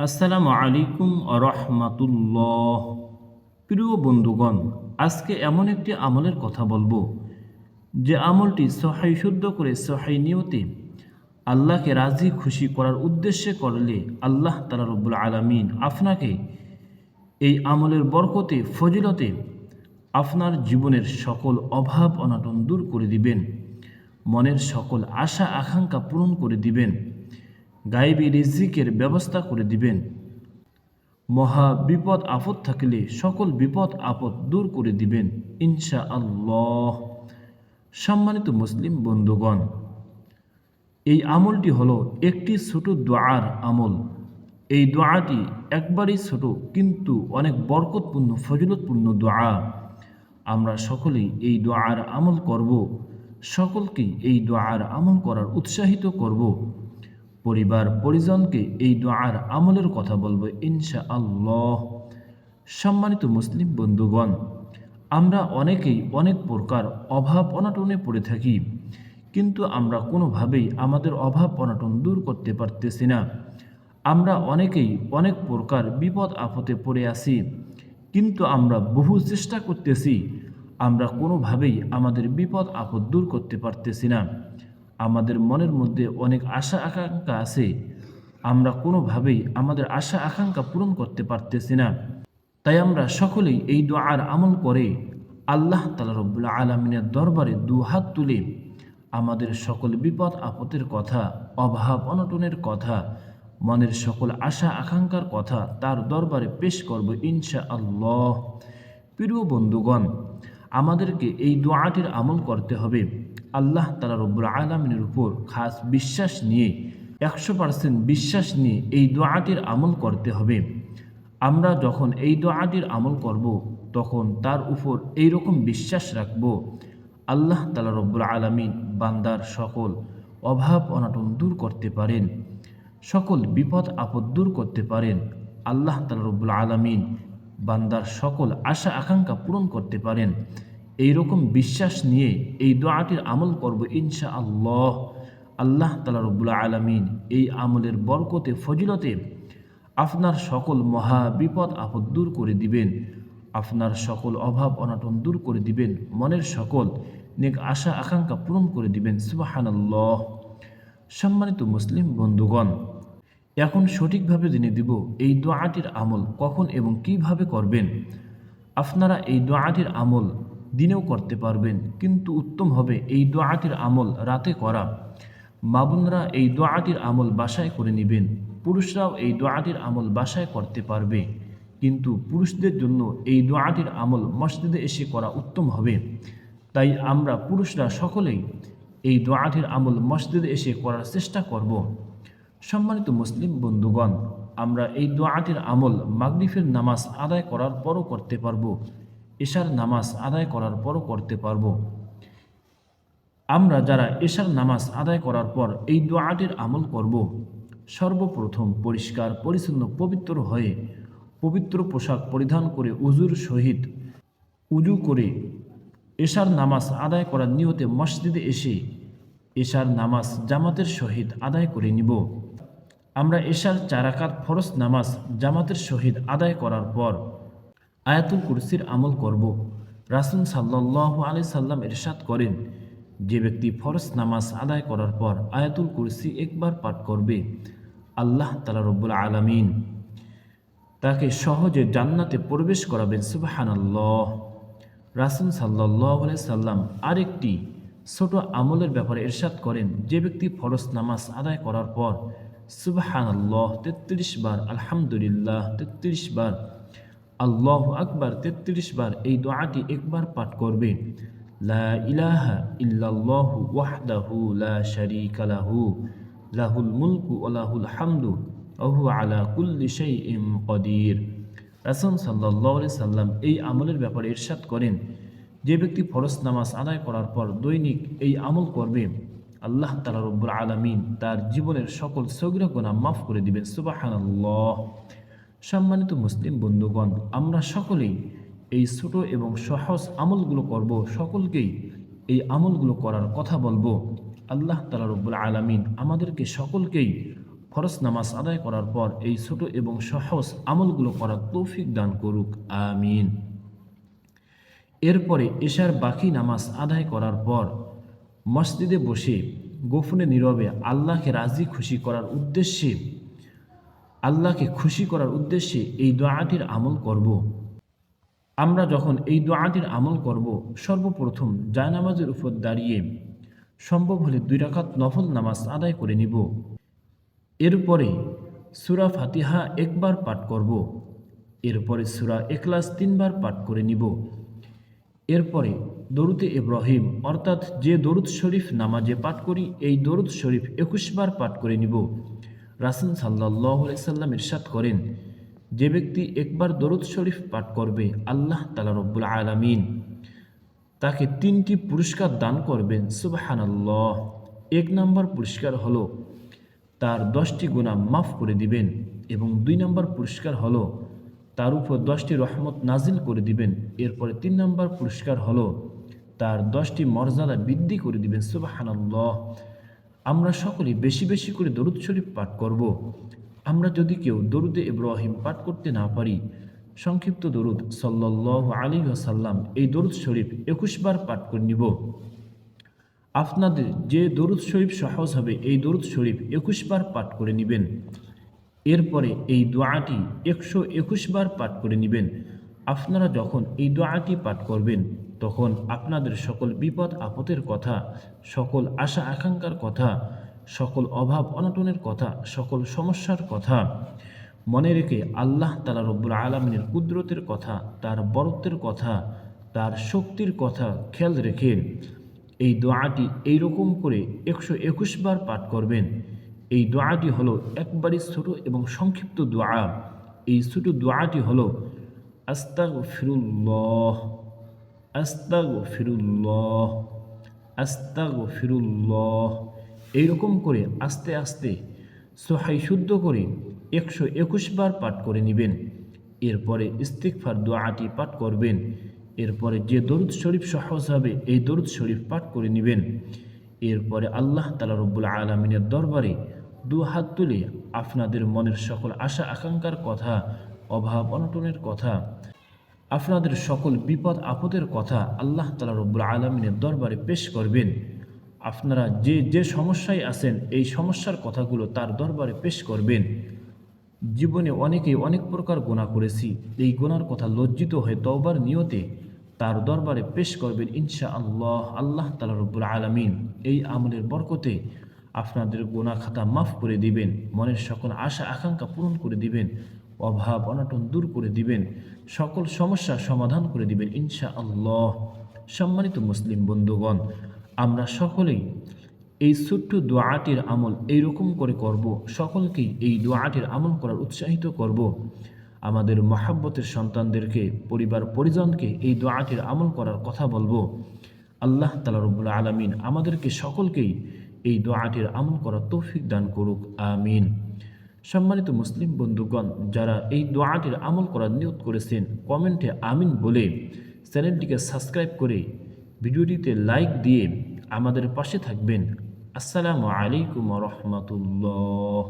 আসসালামু আলাইকুম রহমাতুল্লাহ। প্রিয় বন্ধুগণ, আজকে এমন একটি আমলের কথা বলব, যে আমলটি সহাই শুদ্ধ করে সহাই নিয়তে আল্লাহকে রাজি, খুশি করার উদ্দেশ্যে করলে আল্লাহ তালা রব্বুল আলমিন আপনাকে এই আমলের বরকতে, ফজিলতে আপনার জীবনের সকল অভাব, অনাটন দূর করে দিবেন। মনের সকল আশা, আকাঙ্ক্ষা পূরণ করে দিবেন। গায়েবী রিজিকের ব্যবস্থা করে দিবেন। মহা বিপদ আপদ থাকলে সকল বিপদ আপদ দূর করে দিবেন ইনশা আল্লাহ সম্মানিত মুসলিম বন্ধুগণ, এই আমলটি হলো একটি ছোট দোয়ার আমল। এই দোয়াটি একবারই ছোট কিন্তু অনেক বরকতপূর্ণ, ফজিলতপূর্ণ দোয়া। আমরা সকলেই এই দোয়ার আমল করব, সকলকেই এই দোয়ার আমল করার উৎসাহিত করব। পরিবার, পরিজনকে এই দোয়ার আমলের কথা বলব ইনশা আল্লাহ সম্মানিত মুসলিম বন্ধুগণ, আমরা অনেকেই অনেক প্রকার অভাব অনাটনে পড়ে থাকি, কিন্তু আমরা কোনোভাবেই আমাদের অভাব অনাটন দূর করতে পারতেছি না। আমরা অনেকেই অনেক প্রকার বিপদ আপদে পড়ে আছি, কিন্তু আমরা বহু চেষ্টা করতেছি, আমরা কোনোভাবেই আমাদের বিপদ আপদ দূর করতে পারতেছি না। আমাদের মনের মধ্যে অনেক আশা আকাঙ্ক্ষা আছে। আমরা কোনোভাবেই আমাদের আশা আকাঙ্ক্ষা পূরণ করতে পারতেছি না। তাই আমরা সকলেই এই দোয়ার আমল করে আল্লাহ তালা রব্বুল্লা আলমিনের দরবারে দু হাত তুলে আমাদের সকল বিপদ, আপদের কথা, অভাব, অনটনের কথা, মনের সকল আশা আকাঙ্ক্ষার কথা তার দরবারে পেশ করব ইনশা আল্লাহ প্রিয় বন্ধুগণ, আমাদেরকে এই দোয়াটির আমল করতে হবে। আল্লাহ তালা রব্বুল আলমিনের উপর খাস বিশ্বাস নিয়ে, একশো পার্সেন্ট বিশ্বাস নিয়ে এই দোয়াটির আমল করতে হবে। আমরা যখন এই দোয়াটির আমল করব, তখন তার উপর এই রকম বিশ্বাস রাখব, আল্লাহ তালা রব্বুল আলমিন বান্দার সকল অভাব অনাটন দূর করতে পারেন, সকল বিপদ আপদ দূর করতে পারেন, আল্লাহ তালা রব্বুল আলমিন বান্দার সকল আশা আকাঙ্ক্ষা পূরণ করতে পারেন। এই রকম বিশ্বাস নিয়ে এই দোয়াটির আমল করব ইনশা আল্লাহ আল্লাহ তালা রব্বুল্লা আলমিন এই আমলের বরকতে, ফজিলতে আপনার সকল মহা বিপদ, আপদ দূর করে দিবেন। আপনার সকল অভাব, অনাটন দূর করে দিবেন। মনের সকল নেক আশা, আকাঙ্ক্ষা পূরণ করে দিবেন। সুবাহানাল্লাহ। সম্মানিত মুসলিম বন্ধুগণ, এখন সঠিকভাবে জেনে দিব এই দোয়াটির আমল কখন এবং কীভাবে করবেন। আপনারা এই দোয়াটির আমল দিনেও করতে পারবেন, কিন্তু উত্তম হবে এই দোয়াটির আমল রাতে করা। মাবুনরা এই দোয়াটির আমল বাসায় করে নেবেন। পুরুষরাও এই দোয়াটির আমল বাসায় করতে পারবে। কিন্তু পুরুষদের জন্য এই দোয়াটির আমল মসজিদে এসে করা উত্তম হবে। তাই আমরা পুরুষরা সকলেই এই দোয়াটির আমল মসজিদে এসে করার চেষ্টা করব। সম্মানিত মুসলিম বন্ধুগণ, আমরা এই দোয়াটির আমল মাগরিফের নামাজ আদায় করার পরও করতে পারব। এশার নামাজ আদায় করার পরও করতে পারব। আমরা যারা এশার নামাজ আদায় করার পর এই দোয়াটির আমল করব, সর্বপ্রথম পরিষ্কার, পরিচ্ছন্ন, পবিত্র হয়ে পবিত্র পোশাক পরিধান করে উজুর সহিত উজু করে এশার নামাজ আদায় করার নিয়তে মসজিদে এসে এশার নামাজ জামাতের সহিত আদায় করে নিব। আমরা এশার চারাকাত ফরজ নামাজ জামাতের সহিত আদায় করার পর আয়াতুল কুরসির আমল করব। রাসুল সাল্লাহ আলি সাল্লাম এরশাদ করেন, যে ব্যক্তি ফরজ নামাজ আদায় করার পর আয়াতুল কুরসি একবার পাঠ করবে, আল্লাহ তালা রব্বুল আলমিন তাকে সহজে জান্নাতে প্রবেশ করাবেন সুবাহান আল্লাহ রাসুল সাল্লাহ আলি সাল্লাম আরেকটি ছোট আমলের ব্যাপারে এরশাদ করেন, যে ব্যক্তি ফরজ নামাজ আদায় করার পর সুবাহান আল্লাহ তেত্রিশ বার, আলহামদুলিল্লাহ, তেত্রিশ বার আল্লাহ আকবার তেত্রিশ বার এই দোয়াটি একবার পাঠ করবে। লা ইলাহা লা লাহুল মুলকু আলা সাল্লাম এই আমলের ব্যাপারে ইরশাদ করেন, যে ব্যক্তি ফরজ নামাজ আদায় করার পর দৈনিক এই আমল করবে, আল্লাহ তালা রব্বুল আলমিন তার জীবনের সকল সগিরা গোনা মাফ করে দিবেন, সুবাহানাল্লাহ। সম্মানিত মুসলিম বন্ধুগণ, আমরা সকলেই এই ছোট এবং সহজ আমলগুলো করব, সকলকেই এই আমলগুলো করার কথা বলব। আল্লাহ তালা রব্বুল আলমিন আমাদেরকে সকলকেই ফরজ নামাজ আদায় করার পর এই ছোট এবং সহজ আমলগুলো করার তৌফিক দান করুক, আমিন। এরপরে এশার বাকি নামাজ আদায় করার পর মসজিদে বসে গোপনে নীরবে আল্লাহকে রাজি খুশি করার উদ্দেশ্যে আল্লাহকে খুশি করার উদ্দেশ্যে এই দোয়াটির আমল করব। আমরা যখন এই দোয়াটির আমল করব, সর্বপ্রথম জায়নামাজের উপর দাঁড়িয়ে সম্ভব হলে দুই রাকাত নফল নামাজ আদায় করে নিব। এরপরে সুরা ফাতিহা একবার পাঠ করব। এরপরে সুরা এখলাস তিনবার পাঠ করে নিব। এরপরে দরুদে ইব্রাহিম, অর্থাৎ যে দরুদ শরীফ নামাজে পাঠ করি, এই দরুদ শরীফ একুশবার পাঠ করে নিব। রাসুল সাল্লাহ সাল্লাম ইরশাদ করেন, যে ব্যক্তি একবার দরুদ শরীফ পাঠ করবে, আল্লাহ তালা রব্বুল আলমিন তাকে তিনটি পুরস্কার দান করবেন। সুবাহানাল্লাহ। এক নম্বর পুরস্কার হলো তার দশটি গুণা মাফ করে দিবেন এবং দুই নম্বর পুরস্কার হলো তার উপর দশটি রহমত নাজিল করে দিবেন। এরপরে তিন নম্বর পুরস্কার হলো তার দশটি মর্যাদা বৃদ্ধি করে দিবেন। সুবাহানাল্লাহ। আমরা সকলে বেশি বেশি করে দরুদ শরীফ পাঠ করব। আমরা যদি কেউ দরুদে ইব্রাহিম পাঠ করতে না পারি, সংক্ষিপ্ত দরুদ সাল্লাহ আলী সাল্লাম এই দরুদ শরীফ একুশবার পাঠ করে নিব। আপনাদের যে দরুদ শরীফ সহজ হবে, এই দরুদ শরীফ একুশবার পাঠ করে নেবেন। এরপরে এই দোয়াটি একশো একুশবার পাঠ করে নেবেন। আপনারা যখন এই দোয়াটি পাঠ করবেন তখন আপনাদের সকল বিপদ, আপদের কথা, সকল আশা, আকাঙ্ক্ষার কথা, সকল অভাব, অনটনের কথা, সকল সমস্যার কথা মনে রেখে আল্লাহ তালা রব্বুল আলমিনের কুদরতের কথা, তার বরত্বের কথা, তার শক্তির কথা খেয়াল রেখে এই দোয়াটি এইরকম করে একশো একুশবার পাঠ করবেন। এই দোয়াটি হলো একবারই ছোট এবং সংক্ষিপ্ত দোয়া। এই ছোট দোয়াটি হলো আস্তাগ ফিরুল্লাহ আস্তাগ ফিরুল্লাহ আস্তাগ ফিরুল্লাহ এইরকম করে আস্তে আস্তে সোহাই শুদ্ধ করে একশো একুশবার পাঠ করে নেবেন। এরপরে ইস্তিকফার দোয়াটি পাঠ করবেন। এরপরে যে দরুদ শরীফ সহজ হবে, এই দরুদ শরীফ পাঠ করে নেবেন। এরপরে আল্লাহ তালা রব্বুল আলমিনের দরবারে দু হাত তুলে আপনাদের মনের সকল আশা আকাঙ্ক্ষার কথা অভাব অনটনের কথা আপনাদের সকল বিপদ, আপদের কথা আল্লাহ তালা রব্বুল আলমিনের দরবারে পেশ করবেন। আপনারা যে যে সমস্যায় আছেন, এই সমস্যার কথাগুলো তার দরবারে পেশ করবেন। জীবনে অনেকেই অনেক প্রকার গোনা করেছি। এই গোনার কথা লজ্জিত হয়ে তওবার নিয়তে তার দরবারে পেশ করবেন ইনশা আল্লাহ আল্লাহ তালা রব্বুল আলমিন। এই আমলের বরকতে আপনাদের গোনা খাতা মাফ করে দিবেন। মনের সকল আশা, আকাঙ্ক্ষা পূরণ করে দিবেন। অভাব, অনটন দূর করে দিবেন। সকল সমস্যা সমাধান করে দিবেন ইনশা আল্লাহ সম্মানিত মুসলিম বন্ধুগণ, আমরা সকলেই এই ছোট্ট দোয়াটির আমল এইরকম করে করব, সকলকেই এই দোয়াটির আমল করার উৎসাহিত করব। আমাদের মহাব্বতের সন্তানদেরকে, পরিবার পরিজনকে এই দোয়াটির আমল করার কথা বলব। আল্লাহ তালা রব্বুল আলমিন আমাদেরকে সকলকেই এই দোয়াটির আমল করার তৌফিক দান করুক, আমিন। সম্মানিত মুসলিম বন্ধুগণ, যারা এই দোয়াটির আমল করার নিয়োগ করেছেন, কমেন্টে আমিন বলে চ্যানেলটিকে সাবস্ক্রাইব করে ভিডিওটিতে লাইক দিয়ে আমাদের পাশে থাকবেন। আসসালামু আলাইকুম রহমতুল্লাহ।